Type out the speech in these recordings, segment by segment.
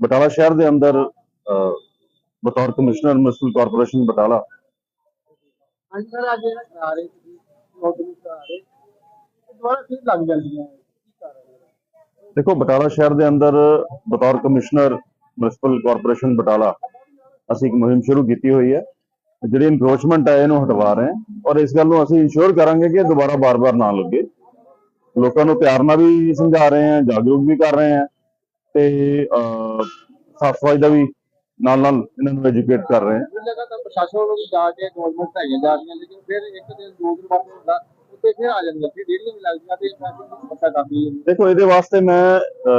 ਬਟਾਲਾ ਸ਼ਹਿਰ ਦੇ ਅੰਦਰ ਬਤੌਰ commissioner municipal corporation Batala. Notice ਦੁਬਾਰਾ ਫਿਰ ਲੱਗ ਜਾਂਦੀਆਂ ਦੇਖੋ ਬਟਾਲਾ ਸ਼ਹਿਰ ਦੇ ਅੰਦਰ ਬਤੌਰ ਕਮਿਸ਼ਨਰ ਮਿਊਨਿਸਪਲ ਕਾਰਪੋਰੇਸ਼ਨ ਬਟਾਲਾ ਅਸੀਂ ਇੱਕ ਮੁਹਿੰਮ ਸ਼ੁਰੂ ਕੀਤੀ ਹੋਈ ਹੈ। ਜਿਹੜੀ ਇਨਕਰੋਚਮੈਂਟ ਹੈ ਇਹਨੂੰ ਹਟਵਾ ਰਹੇ ਹਾਂ। ਔਰ ਇਸ ਗੱਲ ਨੂੰ ਅਸੀਂ ਇਨਸ਼ੋਰ ਕਰਾਂਗੇ ਕਿ ਇਹ ਦੁਬਾਰਾ ਬਾਰ-ਬਾਰ ਨਾ ਲੱਗੇ। ਲੋਕਾਂ ਨੂੰ ਪਿਆਰ ਨਾਲ ਵੀ ਸਮਝਾ ਰਹੇ ਹਾਂ ਜਾਗਰੂਕ ਵੀ ਕਰ ਰਹੇ ਹਾਂ ਤੇ ਸਾਫ਼ ਸਫ਼ਾਈ ਦਾ ਵੀ ਨਾਲ ਨਾਲ ਇਹਨਾਂ ਨੂੰ ਐਜੂਕੇਟ ਕਰ ਰਹੇ ਹਾਂ। ਇਹ ਲਗਾਤਾਰ ਪ੍ਰਸ਼ਾਸਨ ਵੱਲੋਂ ਵੀ ਜਾ ਕੇ ਗਵਰਨਮੈਂਟ ਹੈਗੇ ਜਾ ਰਹੀਆਂ ਲੇਕਿਨ ਫਿਰ ਇੱਕ ਦਿਨ ਦੋ ਦਿਨ ਬਾਅਦ ਹੁੰਦਾ ਉੱਤੇ ਫਿਰ ਆ ਜਾਂਦੀਆਂ ਫਿਰ ਡੇਢ ਵੀ ਲੱਗਦੀਆਂ ਤੇ ਟ੍ਰੈਫਿਕ ਦੀ ਸਮੱਸਿਆ ਕਾਫੀ ਹੈ ਦੇਖੋ ਇਹਦੇ ਵਾਸਤੇ ਮੈਂ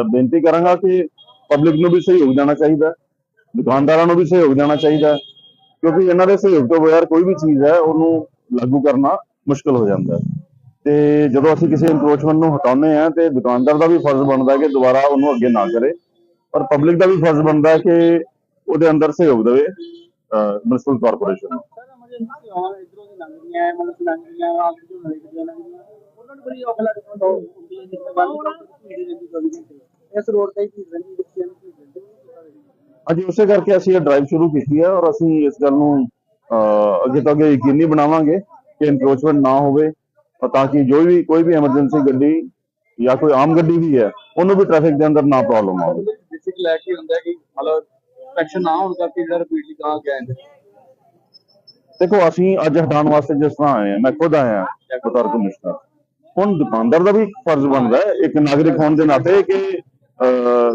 ਬੇਨਤੀ ਕਰਾਂਗਾ ਕਿ ਪਬਲਿਕ ਨੂੰ ਵੀ ਸਹਿਯੋਗ ਦੇਣਾ ਚਾਹੀਦਾ ਦੁਕਾਨਦਾਰਾਂ ਨੂੰ ਵੀ ਸਹਿਯੋਗ ਦੇਣਾ ਚਾਹੀਦਾ ਕਿਉਂਕਿ ਇਹਨਾਂ ਦੇ ਸਹਿਯੋਗ ਤੋਂ ਬਗੈਰ ਕੋਈ ਵੀ ਚੀਜ਼ ਹੈ ਉਹਨੂੰ ਲਾਗੂ ਕਰਨਾ ਮੁਸ਼ਕਲ ਹੋ ਜਾਂਦਾ ਹੈ। ਤੇ ਜਦੋਂ ਅਸੀਂ ਕਿਸੇ ਇਨਕਰੋਚਮੈਂਟ ਨੂੰ ਹਟਾਉਂਦੇ ਆ ਤੇ ਦੁਕਾਨਦਾਰ ਦਾ ਵੀ ਫਰਜ਼ ਬਣਦਾ ਹੈ ਕਿ ਦੁਬਾਰਾ ਉਹਨੂੰ ਅੱਗੇ ਨਾ ਕਰੇ। ਔਰ ਪਬਲਿਕ ਦਾ ਵੀ ਫਰਜ਼ ਬਣਦਾ ਹੈ ਕਿ ਉਹਦੇ ਅੰਦਰ ਸਹਿਯੋਗ ਦੇਵੇ ਮਿਊਨਿਸਪਲ ਕਾਰਪੋਰੇਸ਼ਨ ਨੂੰ। ਇਸ ਰੋਡ ਤੇ ਹੀ ਰਹਿੰਦੀ ਬੱਚਿਆਂ ਨੂੰ ਅੱਜ ਉਸੇ ਕਰਕੇ ਅਸੀਂ ਇਹ ਡਰਾਈਵ ਸ਼ੁਰੂ ਕੀਤੀ ਹੈ ਔਰ ਅਸੀਂ ਇਸ ਗੱਲ ਨੂੰ ਅਹ, ਅੱਗੇ ਤੋਂ ਅੱਗੇ ਯਕੀਨੀ ਬਣਾਵਾਂਗੇ ਕਿ ਇਨਕਰੋਚਮੈਂਟ ਨਾ ਹੋਵੇ। ਤਾਂ ਕਿ ਜੋ ਵੀ ਕੋਈ ਵੀ ਐਮਰਜੈਂਸੀ ਗੱਡੀ ਜਾਂ ਕੋਈ ਆਮ ਗੱਡੀ ਵੀ ਹੈ ਉਹਨੂੰ ਵੀ ਟ੍ਰੈਫਿਕ ਦੇ ਅੰਦਰ ਨਾ ਪ੍ਰੋਬਲਮ ਆਵੇ। ਬੇਸਿਕ ਲੈ ਕੇ ਹੁੰਦਾ ਕਿ ਮਤਲਬ ਇਨਸਪੈਕਸ਼ਨ ਨਾ ਹੋਣ ਕਰਕੇ ਜਿਹੜਾ ਰਿਪੀਟਲੀ ਕਹਾਂ ਗਿਆ ਹੈ ਦੇਖੋ ਅਸੀਂ ਅੱਜ ਹਟਾਉਣ ਵਾਸਤੇ ਜਿਸ ਤਰ੍ਹਾਂ ਆਏ ਮੈਂ ਖੁਦ ਆਇਆ ਬਤੌਰ ਕਮਿਸ਼ਨਰ। ਹੁਣ ਦੁਕਾਨਦਾਰ ਦਾ ਵੀ ਫਰਜ਼ ਬਣਦਾ ਹੈ ਇੱਕ ਨਾਗਰਿਕ ਹੋਣ ਦੇ ਨਾਤੇ ਕਿ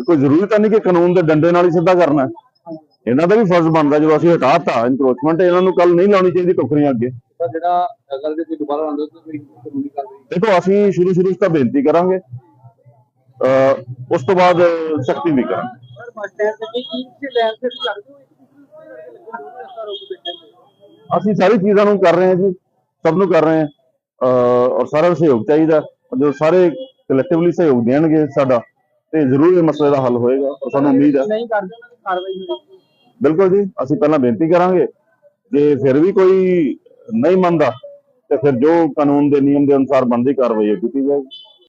ਕੋਈ ਜ਼ਰੂਰੀ ਤਾਂ ਨਹੀਂ ਕਿ ਕਾਨੂੰਨ ਦੇ ਡੰਡੇ ਨਾਲ ਹੀ ਸਿੱਧਾ ਕਰਨਾ। ਇਹਨਾਂ ਦਾ ਵੀ ਫਰਜ਼ ਬਣਦਾ ਜਦੋਂ ਅਸੀਂ ਹਟਾਤਾ ਇਨਕਰੋਚਮੈਂਟ ਇਹਨਾਂ ਨੂੰ ਕੱਲ ਨਹੀਂ ਲਾਉਣੀ ਚਾਹੀਦੀ ਟੋਕਰੀਆਂ ਅੱਗੇ। ਤਾਂ ਜਿਹੜਾ ਅਗਰ ਜੇ ਕੋਈ ਦੁਬਾਰਾ ਆਉਂਦਾ ਤਾਂ ਕੋਈ ਕਾਨੂੰਨੀ ਕਾਰਵਾਈ ਦੇਖੋ ਅਸੀਂ ਸ਼ੁਰੂ ਸ਼ੁਰੂ ਤਾਂ ਬੇਨਤੀ ਕਰਾਂਗੇ। ਉਸ ਤੋਂ ਬਾਅਦ ਸਖਤੀ ਵੀ ਕਰਾਂਗੇ। ਸਰ ਬੱਸ ਸਟੈਂਡ ਤੇ ਕੀ ਲੈਣ ਤੇ ਲੱਗਦੇ ਹੋ ਅਸੀਂ ਸਾਰੀ ਚੀਜ਼ਾਂ ਨੂੰ ਕਰ ਰਹੇ ਹਾਂ ਜੀ ਸਭ ਨੂੰ ਕਰ ਰਹੇ ਹਾਂ। ਔਰ ਸਾਰਾ ਸਹਿਯੋਗ ਚਾਹੀਦਾ। ਜਦੋਂ ਸਾਰੇ ਕਲੈਕਟਿਵਲੀ ਸਹਿਯੋਗ ਦੇਣਗੇ ਸਾਡਾ ਤੇ ਜ਼ਰੂਰ ਇਹ ਮਸਲੇ ਦਾ ਹੱਲ ਹੋਏਗਾ ਔਰ ਸਾਨੂੰ ਉਮੀਦ ਹੈ। ਨਹੀਂ ਕਰਦੇ ਉਹਨਾਂ ਦੀ ਕਾਰਵਾਈ ਹੋਵੇਗੀ ਬਿਲਕੁਲ ਜੀ ਅਸੀਂ ਪਹਿਲਾਂ ਬੇਨਤੀ ਕਰਾਂਗੇ ਜੇ ਫਿਰ ਵੀ ਕੋਈ ਨਹੀਂ ਮੰਨਦਾ, ਤੇ ਫਿਰ ਜੋ ਕਾਨੂੰਨ ਦੇ ਨਿਯਮ ਦੇ ਅਨੁਸਾਰ ਬਣਦੀ ਕਾਰਵਾਈ ਹੈ ਕੀਤੀ ਜਾਏਗੀ।